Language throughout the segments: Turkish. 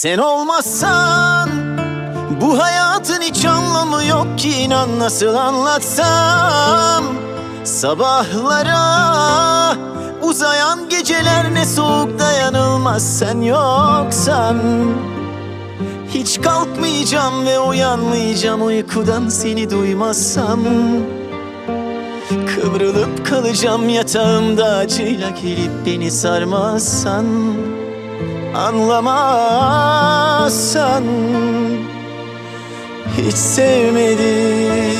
Sen olmazsan bu hayatın hiç anlamı yok ki inan nasıl anlatsam. Sabahlara uzayan geceler ne soğuk dayanılmaz sen yoksan. Hiç kalkmayacağım ve uyanmayacağım uykudan seni duymazsam. Kıvrılıp kalacağım yatağımda acıyla gelip beni sarmazsan Anlamazsan Hiç sevmedim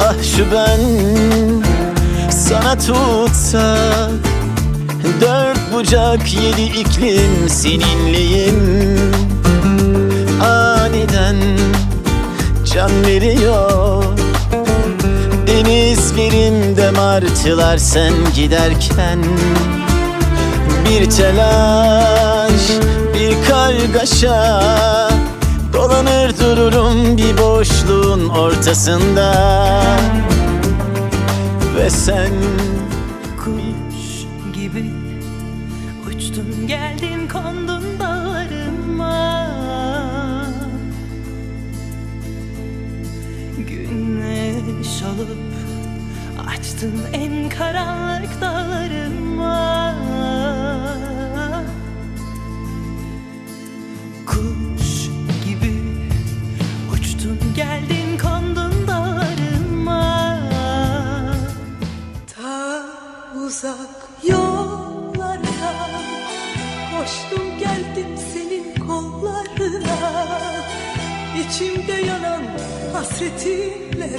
Ah şu ben sana tutsak Dört bucak yedi iklim seninleyim. Aniden can veriyor. Denizlerimde martılar sen giderken Bir telaş, bir kargaşa Dolanır dururum bir boşluğun ortasında. Ve sen açtın en karanlık dağlarıma. Kuş gibi uçtun geldin kondun dağrıma Ta uzak yollarda Koştum geldim senin kollarına. İçimde yanan hasretinle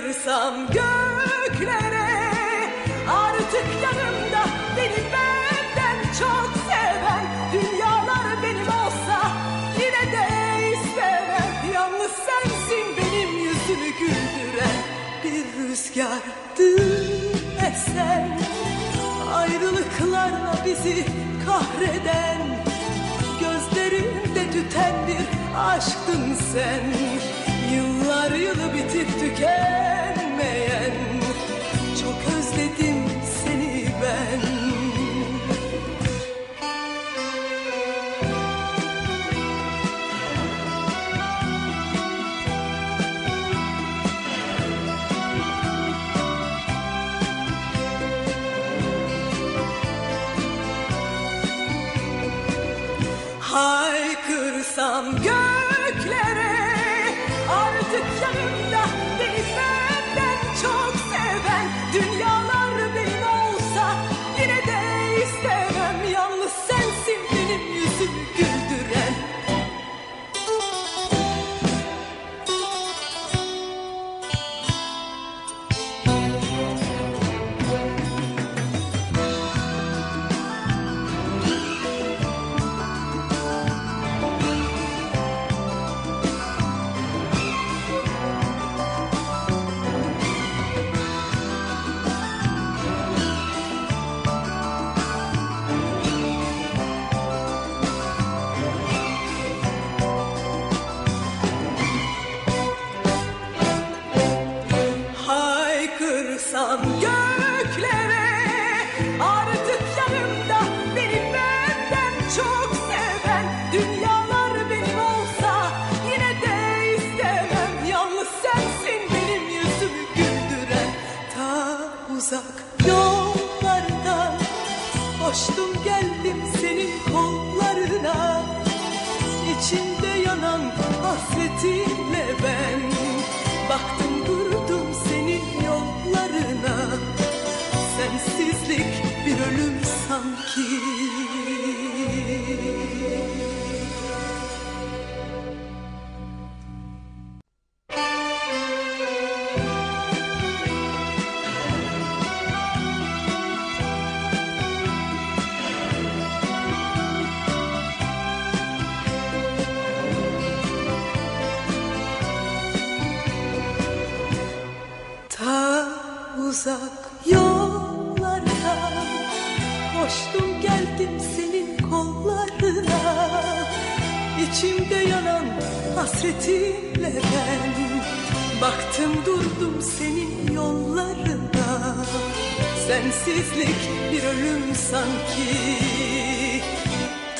Haykırsam göklere Artık yanımda beni benden çok seven Dünyalar benim olsa yine de istemem. Yalnız sensin benim yüzümü güldüren Bir rüzgardı esen Ayrılıklarla bizi kahreden Gözlerimde tüten bir aşktın sen. Yıllar yılı Haykırsam göklere Artık yanımda beni uzak yollardan Koştum geldim senin kollarına. İçimde yanan hasretinle ben Baktım durdum senin yollarına. Sensizlik bir ölüm sanki uzak yollarda Koştum geldim senin kollarına. İçimde yanan hasretinle ben Baktım durdum senin yollarına. Sensizlik bir ölüm sanki.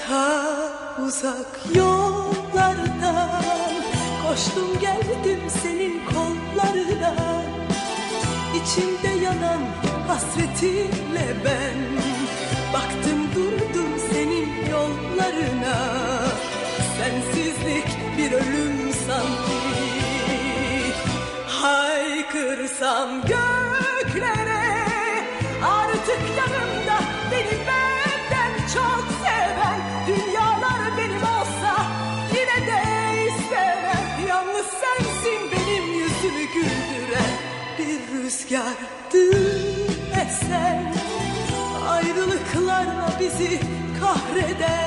Ta uzak yollardan Koştum geldim senin kollarına İçimde yanan hasretinle ben rüzgardı esen Ayrılıklarla bizi kahreden